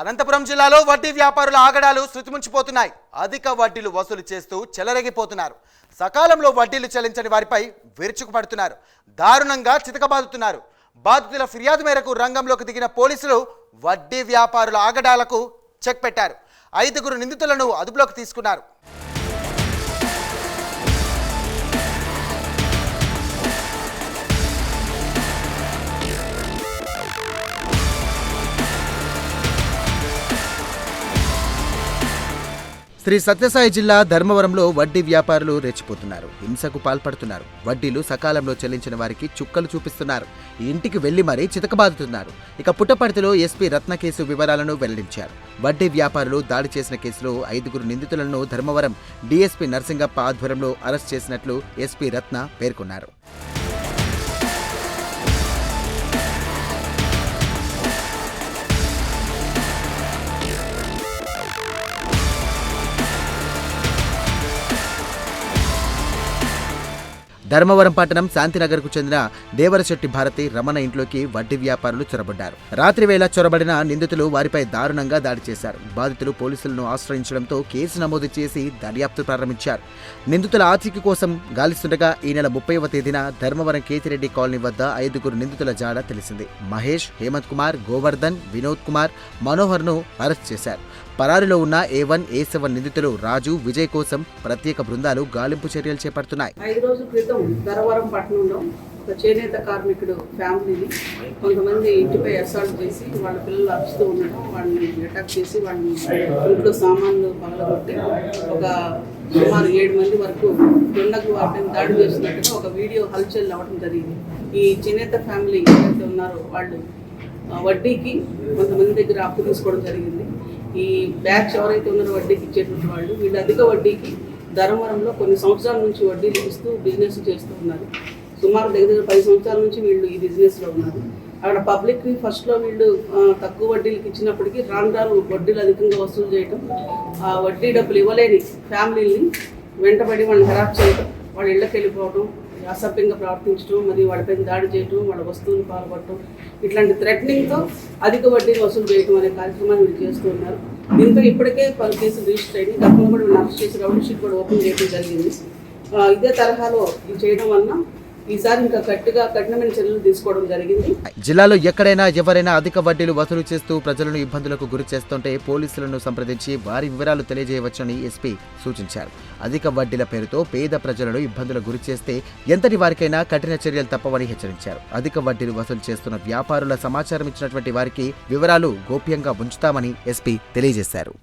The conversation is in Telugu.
అనంతపురం జిల్లాలో వడ్డీ వ్యాపారుల ఆగడాలు శృతిముంచిపోతున్నాయి. అధిక వడ్డీలు వసూలు చేస్తూ చెలరేగిపోతున్నారు. సకాలంలో వడ్డీలు చెల్లించని వారిపై విరుచుకుపడుతున్నారు. దారుణంగా చితకబాదుతున్నారు. బాధితుల ఫిర్యాదు మేరకు రంగంలోకి దిగిన పోలీసులు వడ్డీ వ్యాపారుల ఆగడాలకు చెక్ పెట్టారు. ఐదుగురు నిందితులను అదుపులోకి తీసుకున్నారు. శ్రీ సత్యసాయి జిల్లా ధర్మవరంలో వడ్డీ వ్యాపారులు రెచ్చిపోతున్నారు. హింసకు పాల్పడుతున్నారు. వడ్డీలు సకాలంలో చెల్లించిన వారికి చుక్కలు చూపిస్తున్నారు. ఇంటికి వెళ్ళి మరీ చితకబాదుతున్నారు. ఇక పుట్టపర్తిలో ఎస్పీ రత్న కేసు వివరాలను వెల్లడించారు. వడ్డీ వ్యాపారులు దాడి చేసిన కేసులో ఐదుగురు నిందితులను ధర్మవరం డీఎస్పీ నరసింగప్ప ఆధ్వర్యంలో అరెస్ట్ చేసినట్లు ఎస్పీ రత్న పేర్కొన్నారు. ధర్మవరం పట్టణం శాంతినగర్కు చెందిన దేవరశెట్టి భారతి రమణ ఇంట్లోకి వడ్డీ వ్యాపారులు చొరబడ్డారు. రాత్రి వేళ చొరబడిన నిందితులు వారిపై దారుణంగా దాడి చేశారు. బాధితులు పోలీసులను ఆశ్రయించడంతో కేసు నమోదు చేసి దర్యాప్తు ప్రారంభించారు. నిందితుల ఆచూకీ కోసం గాలిస్తుండగా ఈ నెల ముప్పైవ తేదీన ధర్మవరం కేతిరెడ్డి కాలనీ వద్ద ఐదుగురు నిందితుల జాడ తెలిసింది. మహేష్ హేమంత్ కుమార్ గోవర్ధన్ వినోద్ కుమార్ మనోహర్ను అరెస్ట్ చేశారు. పరారిలో ఉన్న ఏ వన్ ఏ సెవెన్ నిందితులు రాజు విజయ్ కోసం ప్రత్యేక బృందాలు గాలింపు చర్యలు చేపడుతున్నాయి. ఐదు రోజుల క్రితం ధరవరం పట్టణంలో ఒక చేనేత కార్మికుడు ఫ్యామిలీని కొంతమంది ఇంటిపై అసాల్ట్ చేసి వాళ్ళ పిల్లలు అరుస్తూ ఉండడం వాళ్ళని అటాక్ చేసి వాళ్ళని ఇంట్లో సామాన్లు పగలగొట్టి ఒక సుమారు ఏడు మంది వరకు దొండకు వాటిని దాడి చేస్తున్నట్టుగా ఒక వీడియో హల్చల్ అవ్వడం జరిగింది. ఈ చేనేత ఫ్యామిలీ ఎవరైతే ఉన్నారో వాళ్ళు వడ్డీకి కొంతమంది దగ్గర అప్పు తీసుకోవడం జరిగింది. ఈ బ్యాచ్ ఎవరైతే ఉన్నారో వడ్డీకి ఇచ్చేటువంటి వాళ్ళు వీళ్ళు అధిక వడ్డీకి ధర్మవరంలో కొన్ని సంవత్సరాల నుంచి వడ్డీలు ఇస్తూ బిజినెస్ చేస్తూ ఉన్నారు. సుమారు దగ్గర దగ్గర పది సంవత్సరాల నుంచి వీళ్ళు ఈ బిజినెస్లో ఉన్నారు. అక్కడ పబ్లిక్ని ఫస్ట్లో వీళ్ళు తక్కువ వడ్డీలకు ఇచ్చినప్పటికీ రాను రాను వడ్డీలు అధికంగా వసూలు చేయటం ఆ వడ్డీ డబ్బులు ఇవ్వలేని ఫ్యామిలీని వెంటబడి వాళ్ళని హెరాప్ చేయడం వాళ్ళ ఇళ్ళకి వెళ్ళిపోవడం అసభ్యంగా ప్రవర్తించడం మరియు వాళ్ళపైన దాడి చేయడం వాళ్ళ వస్తువులు పాల్గొట్టడం ఇట్లాంటి థ్రెటనింగ్తో అధిక వడ్డీని వసూలు చేయడం అనే కార్యక్రమాన్ని వీళ్ళు చేస్తూ ఉన్నారు. దీంతో ఇప్పటికే పలు కేసులు రిజిస్టర్ అయ్యి గతంలో కూడా అరెస్ట్ చేసి రౌండ్ షీట్ కూడా ఓపెన్ చేయడం జరిగింది. ఇదే తరహాలో చేయడం వలన ఈసారి ఇంకా గట్టిగా కఠినమైన చర్యలు తీసుకోవడం జరిగింది. జిల్లాలో ఎక్కడైనా ఎవరైనా అధిక వడ్డీలు వసూలు చేస్తూ ప్రజలను ఇబ్బందులకు గురి చేస్తుంటే పోలీసులను సంప్రదించి వారి వివరాలు తెలియజేయవచ్చని ఎస్పీ సూచించారు. అధిక వడ్డీల పేరుతో పేద ప్రజలను ఇబ్బందులకు గురి చేస్తే ఎంతటి వారికైనా కఠిన చర్యలు తప్పవని హెచ్చరించారు. అధిక వడ్డీలు వసూలు చేస్తున్న వ్యాపారుల సమాచారం ఇచ్చినటువంటి వారికి వివరాలు గోప్యంగా ఉంచుతామని ఎస్పీ తెలియజేశారు.